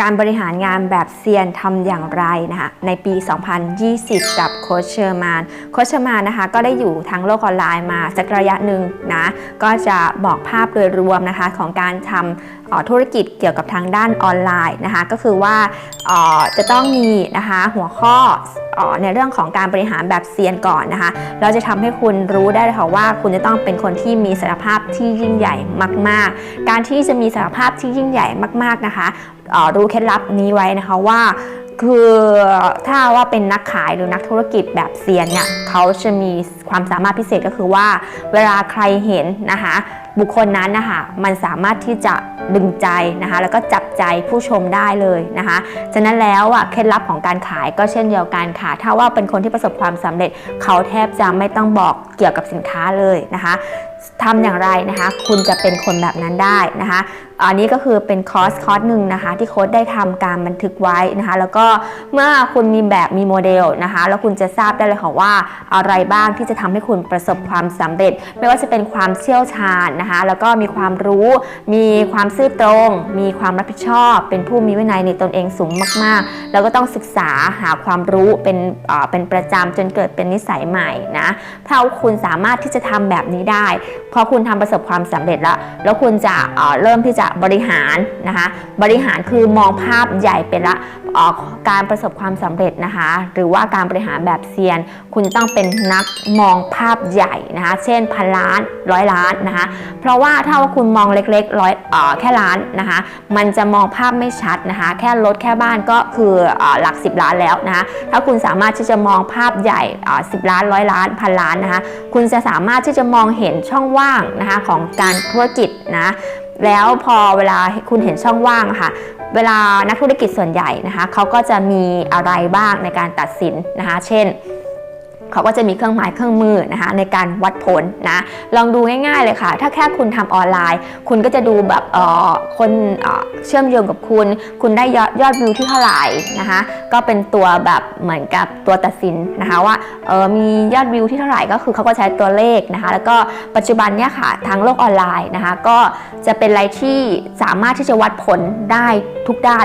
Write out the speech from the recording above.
การบริหารงานแบบเซียนทำอย่างไรนะคะในปี 2020 กับโคชเชอร์มาน โคชเชอร์มานนะคะก็ได้อยู่ทั้งโลกออนไลน์มาสักระยะหนึ่งนะ ก็จะบอกภาพโดยรวมนะคะของการทำธุรกิจเกี่ยวกับทางด้านออนไลน์นะคะ ก็คือว่าจะต้องมีนะคะหัวข้อในเรื่องของการบริหารแบบเซียนก่อนนะคะ เราจะทำให้คุณรู้ได้เลยค่ะว่าคุณจะต้องเป็นคนที่มีศักยภาพที่ยิ่งใหญ่มาก ๆ การที่จะมีศักยภาพที่ยิ่งใหญ่มาก ๆนะคะรู้เคล็ดลับนี้ไว้นะคะว่าคือถ้าว่าเป็นนักขายหรือนักธุรกิจแบบเซียนเนี่ยเขาจะมีความสามารถพิเศษก็คือว่า เวลาใครเห็นนะคะ บุคคลนั้นนะคะมันสามารถที่จะดึงใจนะคะแล้วก็จับใจผู้ชมได้เลยนะคะฉะนั้นแล้วอะเคล็ดลับของการขายก็เช่นเดียวกันค่ะ ถ้าว่าเป็นคนที่ประสบความสำเร็จเขาแทบจะไม่ต้องบอกเกี่ยวกับสินค้าเลยนะคะ ทำอย่างไรนะคะ คุณจะเป็นคนแบบนั้นได้นะคะ อันนี้ก็คือเป็นคอร์สคอร์สหนึ่งนะคะ ที่โค้ดได้ทำการบันทึกไว้นะคะ แล้วก็เมื่อคุณมีแบบมีโมเดลนะคะ แล้วคุณจะทราบได้เลยค่ะว่าอะไรบ้างที่จะทำให้คุณประสบความสำเร็จ ไม่ว่าจะเป็นความเชี่ยวชาญนะคะ แล้วก็มีความรู้ มีความซื่อตรง มีความรับผิดชอบ เป็นผู้มีวินัยในตนเองสูงมาก ๆ แล้วก็ต้องศึกษาหาความรู้เป็นเอ่อเป็นประจำจนเกิดเป็นนิสัยใหม่นะถ้าคุณสามารถที่จะทำแบบนี้ได้พอคุณทำประสบความสำเร็จแล้ว แล้วคุณจะเเริ่มที่จะบริหารนะคะ บริหารคือมองภาพใหญ่เป็นละการประสบความสำเร็จนะคะ หรือว่าการบริหารแบบเซียน คุณต้องเป็นนักมองภาพใหญ่นะคะ เช่นพันล้านร้อยล้านนะคะ เพราะว่าถ้าว่าคุณมองเล็กๆร้อยอแค่ล้านนะคะ มันจะมองภาพไม่ชัดนะคะ แค่รถแค่บ้านก็คืออหลัก 10 ล้านแล้วนะคะ ถ้าคุณสามารถที่จะมองภาพใหญ่สิบล้านร้อยล้านพันล้านนะคะ คุณจะสามารถที่จะมองเห็นช่องว่างนะคะของการธุรกิจนะแล้วพอเวลาคุณเห็นช่องว่างค่ะ เวลานักธุรกิจส่วนใหญ่นะคะเขาก็จะมีอะไรบ้างในการตัดสินนะคะ เช่น เขาก็จะมีเครื่องหมายเครื่องมือนะคะในการวัดผลนะลองดูง่ายๆเลยค่ะ ถ้าแค่คุณทำออนไลน์ คุณก็จะดูแบบเอ่อคนเอ่อเชื่อมโยงกับคุณ คุณได้ยอดยอดวิวที่เท่าไหร่นะคะก็เป็นตัวแบบเหมือนกับตัวตัดสินนะคะว่าเออมียอดวิวที่เท่าไหร่ก็คือเขาก็ใช้ตัวเลขนะคะแล้วก็ปัจจุบันเนี่ยค่ะทางโลกออนไลน์นะคะก็จะเป็นอะไรที่สามารถที่จะวัดผลได้ทุกด้าน